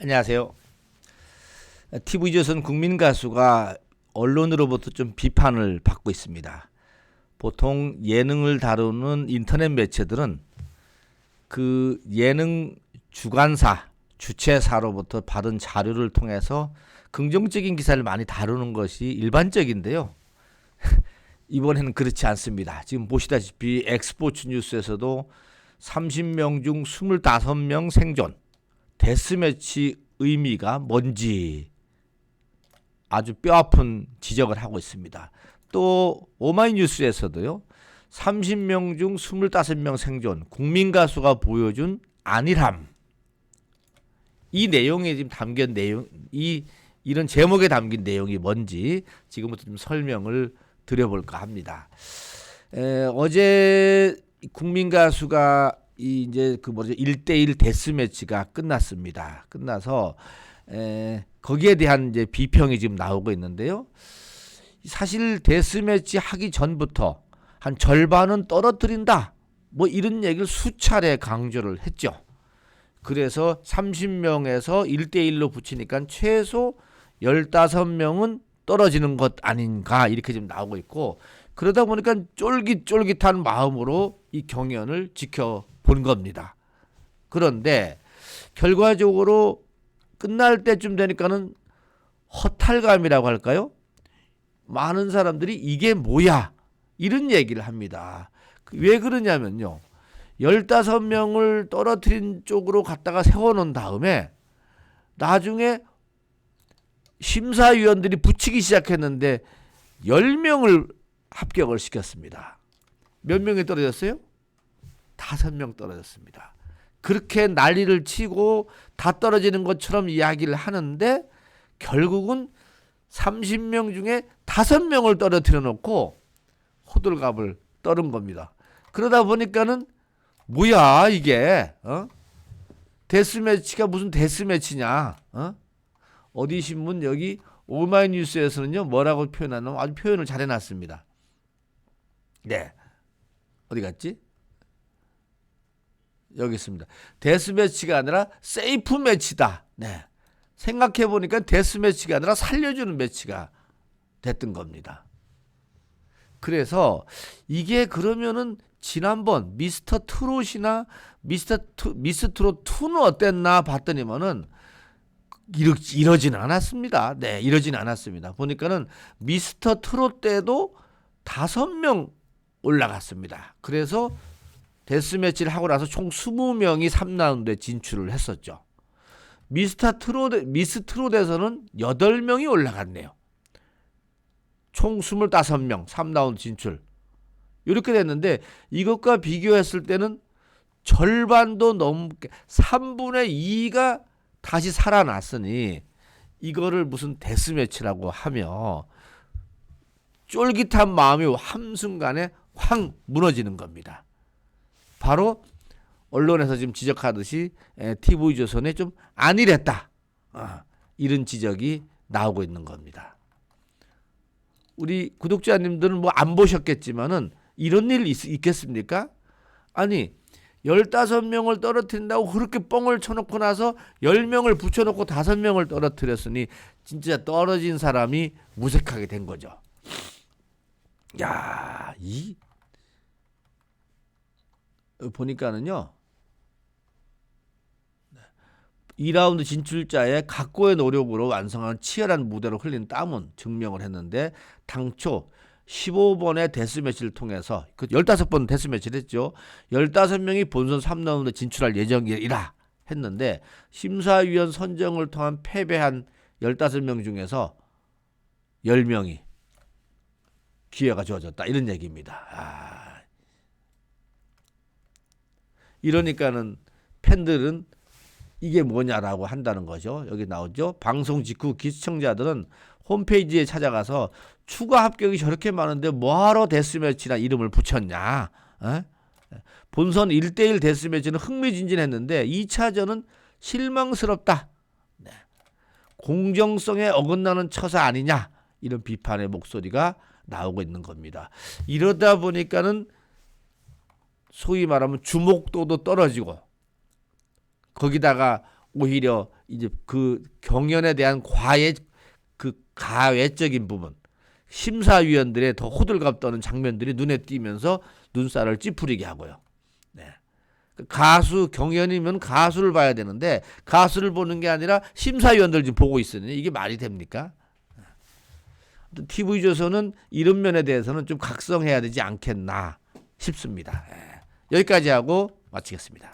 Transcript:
안녕하세요. TV조선 국민가수가 언론으로부터 좀 비판을 받고 있습니다. 보통 예능을 다루는 인터넷 매체들은 그 예능 주관사, 주최사로부터 받은 자료를 통해서 긍정적인 기사를 많이 다루는 것이 일반적인데요. 이번에는 그렇지 않습니다. 지금 보시다시피 엑스포츠 뉴스에서도 30명 중 25명 생존, 데스매치 의미가 뭔지 아주 뼈아픈 지적을 하고 있습니다. 또 오마이뉴스에서도요. 30명 중 25명 생존 국민 가수가 보여준 안일함 이 내용에 지금 담긴 내용 이 이런 제목에 담긴 내용이 뭔지 지금부터 좀 설명을 드려볼까 합니다. 에, 어제 국민 가수가 이 이제 그 뭐죠 1대1 데스 매치가 끝났습니다. 끝나서 에, 거기에 대한 이제 비평이 지금 나오고 있는데요. 사실 데스 매치 하기 전부터 한 절반은 떨어뜨린다. 뭐 이런 얘기를 수차례 강조를 했죠. 그래서 30명에서 1대1로 붙이니까 최소 15명은 떨어지는 것 아닌가 이렇게 지금 나오고 있고 그러다 보니까 쫄깃쫄깃한 마음으로 이 경연을 지켜 본 겁니다. 그런데 결과적으로 끝날 때쯤 되니까는 허탈감이라고 할까요? 많은 사람들이 이게 뭐야? 이런 얘기를 합니다. 왜 그러냐면요. 15명을 떨어뜨린 쪽으로 갖다가 세워놓은 다음에 나중에 심사위원들이 붙이기 시작했는데 10명을 합격을 시켰습니다. 몇 명이 떨어졌어요? 다섯 명 떨어졌습니다. 그렇게 난리를 치고 다 떨어지는 것처럼 이야기를 하는데 결국은 30명 중에 다섯 명을 떨어뜨려 놓고 호들갑을 떨은 겁니다. 그러다 보니까는 뭐야 이게 어? 데스매치가 무슨 데스매치냐 어? 어디 신문 여기 오마이뉴스에서는요 뭐라고 표현하냐면 아주 표현을 잘 해놨습니다. 네 어디 갔지? 여기 있습니다. 데스매치가 아니라 세이프 매치다. 네 생각해 보니까 데스매치가 아니라 살려주는 매치가 됐던 겁니다. 그래서 이게 그러면은 지난번 미스터 트롯이나 미스터 투, 미스 트롯 2는 어땠나 봤더니만은 이러, 이러지는 않았습니다. 네, 이러지는 않았습니다. 보니까는 미스터 트롯 때도 다섯 명 올라갔습니다. 그래서 데스매치를 하고 나서 총 20명이 3라운드에 진출을 했었죠. 미스터 트롯, 미스 트롯에서는 8명이 올라갔네요. 총 25명 3라운드 진출. 이렇게 됐는데 이것과 비교했을 때는 절반도 넘게 3분의 2가 다시 살아났으니 이거를 무슨 데스매치라고 하며 쫄깃한 마음이 한순간에 확 무너지는 겁니다. 바로 언론에서 지금 지적하듯이 TV조선에 좀 안일했다. 아, 이런 지적이 나오고 있는 겁니다. 우리 구독자님들은 뭐 안 보셨겠지만은 이런 일 있, 있겠습니까? 아니 15명을 떨어뜨린다고 그렇게 뻥을 쳐놓고 나서 10명을 붙여놓고 5명을 떨어뜨렸으니 진짜 떨어진 사람이 무색하게 된 거죠. 야, 이 보니까는요. 2라운드 진출자의 각고의 노력으로 완성한 치열한 무대로 흘린 땀은 증명을 했는데 당초 15번의 데스매치를 통해서 그 15번 데스매치를 했죠. 15명이 본선 3라운드 진출할 예정이라 했는데 심사위원 선정을 통한 패배한 15명 중에서 10명이 기회가 주어졌다. 이런 얘기입니다. 아. 이러니까는 팬들은 이게 뭐냐라고 한다는 거죠. 여기 나오죠. 방송 직후 기시청자들은 홈페이지에 찾아가서 추가 합격이 저렇게 많은데 뭐하러 데스매치나 이름을 붙였냐. 에? 본선 1대1 데스매치는 흥미진진했는데 2차전은 실망스럽다. 네. 공정성에 어긋나는 처사 아니냐. 이런 비판의 목소리가 나오고 있는 겁니다. 이러다 보니까는 소위 말하면 주목도도 떨어지고 거기다가 오히려 이제 그 경연에 대한 과외 그 가외적인 부분 심사위원들의 더 호들갑 떠는 장면들이 눈에 띄면서 눈살을 찌푸리게 하고요. 네. 그 가수 경연이면 가수를 봐야 되는데 가수를 보는 게 아니라 심사위원들 지금 보고 있으니 이게 말이 됩니까? TV 조선은 이런 면에 대해서는 좀 각성해야 되지 않겠나 싶습니다. 예. 여기까지 하고 마치겠습니다.